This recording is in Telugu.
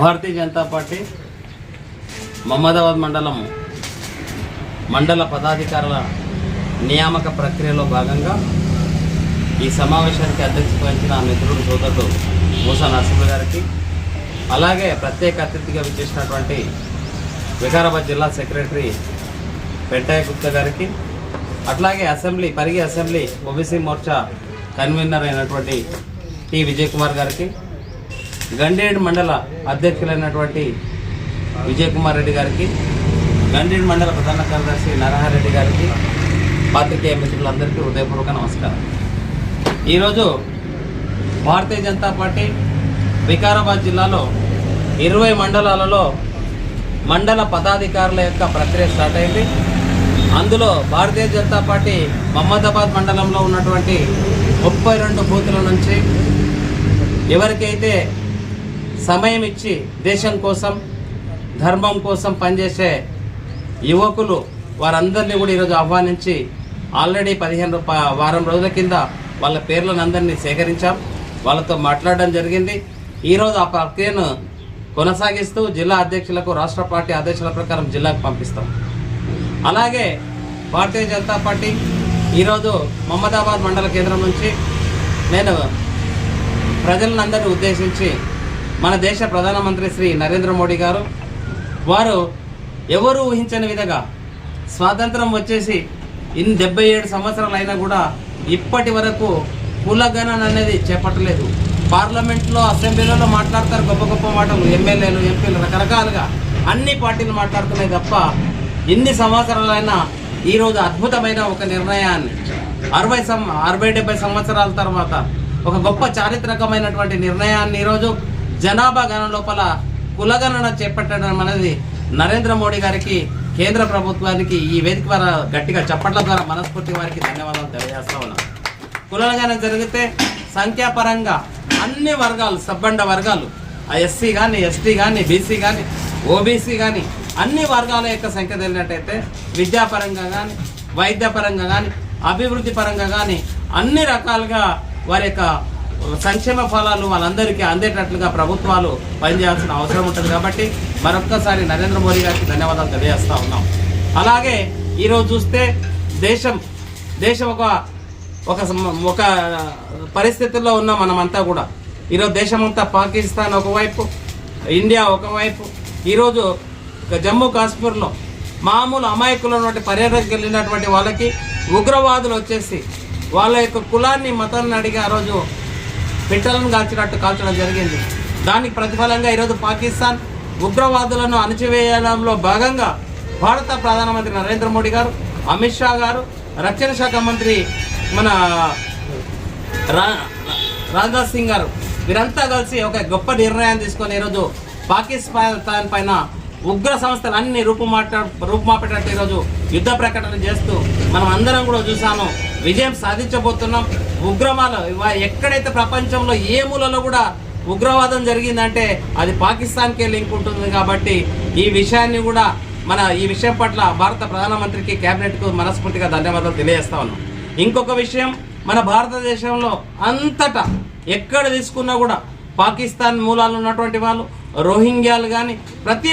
భారతీయ జనతా పార్టీ మహమ్మదాబాద్ మండలం మండల పదాధికారుల నియామక ప్రక్రియలో భాగంగా ఈ సమావేశానికి అధ్యక్షత వహించిన మిత్రుడు సోదరుడు మూసా నరసింహ గారికి అలాగే ప్రత్యేక అతిథిగా విచ్చేసినటువంటి వికారాబాద్ జిల్లా సెక్రటరీ పెంటయ్య గుప్తా గారికి అట్లాగే assembly Parigi assembly OBC Morcha convener అయినటువంటి టి విజయ్ కుమార్ గారికి గండేడు మండల అధ్యక్షులైనటువంటి విజయ్ కుమార్ రెడ్డి గారికి గండేడు మండల ప్రధాన కార్యదర్శి నరహారెడ్డి గారికి పాత్రికేయ మిత్రులందరికీ హృదయపూర్వక నమస్కారం. ఈరోజు భారతీయ జనతా పార్టీ వికారాబాద్ జిల్లాలో ఇరవై మండలాలలో మండల పదాధికారుల యొక్క ప్రక్రియ స్టార్ట్ అయింది. అందులో భారతీయ జనతా పార్టీ మహమ్మదాబాద్ మండలంలో ఉన్నటువంటి ముప్పై రెండు బూతుల నుంచి ఎవరికైతే సమయం ఇచ్చి దేశం కోసం ధర్మం కోసం పనిచేసే యువకులు వారందరినీ కూడా ఈరోజు ఆహ్వానించి ఆల్రెడీ పదిహేను వారం రోజుల కింద వాళ్ళ పేర్లను అందరినీ సేకరించాం. వాళ్ళతో మాట్లాడడం జరిగింది. ఈరోజు ఆ ప్రక్రియను కొనసాగిస్తూ జిల్లా అధ్యక్షులకు రాష్ట్ర పార్టీ ఆదేశాల ప్రకారం జిల్లాకు పంపిస్తాం. అలాగే భారతీయ జనతా పార్టీ ఈరోజు మహమ్మదాబాద్ మండల కేంద్రం నుంచి నేను ప్రజలందరినీ ఉద్దేశించి మన దేశ ప్రధానమంత్రి శ్రీ నరేంద్ర మోడీ గారు వారు ఎవరు ఊహించని విధంగా స్వాతంత్రం వచ్చేసి ఇన్ని డెబ్బై ఏడు సంవత్సరాలు అయినా కూడా ఇప్పటి వరకు కులగణన అనేది చేపట్టలేదు. పార్లమెంట్లో అసెంబ్లీలలో మాట్లాడతారు గొప్ప గొప్ప మాటలు ఎమ్మెల్యేలు ఎంపీలు రకరకాలుగా అన్ని పార్టీలు మాట్లాడుతున్నాయి తప్ప ఇన్ని సంవత్సరాలైనా ఈరోజు అద్భుతమైన ఒక నిర్ణయాన్ని అరవై సం అరవై డెబ్బై సంవత్సరాల తర్వాత ఒక గొప్ప చారిత్రకమైనటువంటి నిర్ణయాన్ని ఈరోజు జనాభా గణన లోపల కులగణన చేపట్టడం అనేది నరేంద్ర మోడీ గారికి కేంద్ర ప్రభుత్వానికి ఈ వేదిక ద్వారా గట్టిగా చప్పట్ల ద్వారా మనస్ఫూర్తి వారికి ధన్యవాదాలు తెలియజేస్తా ఉన్నాం. కులగణన జరిగితే సంఖ్యాపరంగా అన్ని వర్గాలు సబ్బండ వర్గాలు ఆ ఎస్సీ కానీ ఎస్టీ కానీ బీసీ కానీ ఓబీసీ కానీ అన్ని వర్గాల యొక్క సంఖ్య తెలిసినట్టయితే విద్యాపరంగా కానీ వైద్యపరంగా కానీ అభివృద్ధి పరంగా కానీ అన్ని రకాలుగా వారి యొక్క సంక్షేమ ఫలాలు వాళ్ళందరికీ అందేటట్లుగా ప్రభుత్వాలు పనిచేయాల్సిన అవసరం ఉంటుంది కాబట్టి మరొక్కసారి నరేంద్ర మోడీ గారికి ధన్యవాదాలు తెలియజేస్తా ఉన్నాం. అలాగే ఈరోజు చూస్తే దేశం దేశం ఒక ఒక ఒక పరిస్థితుల్లో ఉన్నాం మనమంతా కూడా. ఈరోజు దేశమంతా పాకిస్తాన్ ఒకవైపు ఇండియా ఒకవైపు. ఈరోజు జమ్మూ కాశ్మీర్లో మామూలు అమాయకులు ఉన్నటువంటి పర్యాటకులకు వెళ్ళినటువంటి వాళ్ళకి ఉగ్రవాదులు వచ్చేసి వాళ్ళ యొక్క కులాన్ని మతాన్ని అడిగి ఆ రోజు పిట్టలను కాల్చినట్టు కాల్చడం జరిగింది. దానికి ప్రతిఫలంగా ఈరోజు పాకిస్తాన్ ఉగ్రవాదులను అణచివేయడంలో భాగంగా భారత ప్రధానమంత్రి నరేంద్ర మోడీ గారు అమిత్ షా గారు రక్షణ శాఖ మంత్రి మన రా- రాజ్నాథ్ సింగ్ గారు వీరంతా కలిసి ఒక గొప్ప నిర్ణయం తీసుకొని ఈరోజు పాకిస్తాన్ పైన ఉగ్ర సంస్థలు అన్ని రూపుమాట రూపుమాపేటట్టు ఈరోజు యుద్ధ ప్రకటన చేస్తూ మనం అందరం కూడా చూసాము విజయం సాధించబోతున్నాం. ఉగ్రమాల ఎక్కడైతే ప్రపంచంలో ఏ మూలలో కూడా ఉగ్రవాదం జరిగిందంటే అది పాకిస్తాన్కే లింక్ ఉంటుంది కాబట్టి ఈ విషయాన్ని కూడా మన ఈ విషయం పట్ల భారత ప్రధానమంత్రికి కేబినెట్కు మనస్ఫూర్తిగా ధన్యవాదాలు తెలియజేస్తా ఉన్నాం. ఇంకొక విషయం మన భారతదేశంలో అంతటా ఎక్కడ తీసుకున్నా కూడా పాకిస్తాన్ మూలాలు ఉన్నటువంటి వాళ్ళు రోహింగ్యాలు కానీ ప్రతి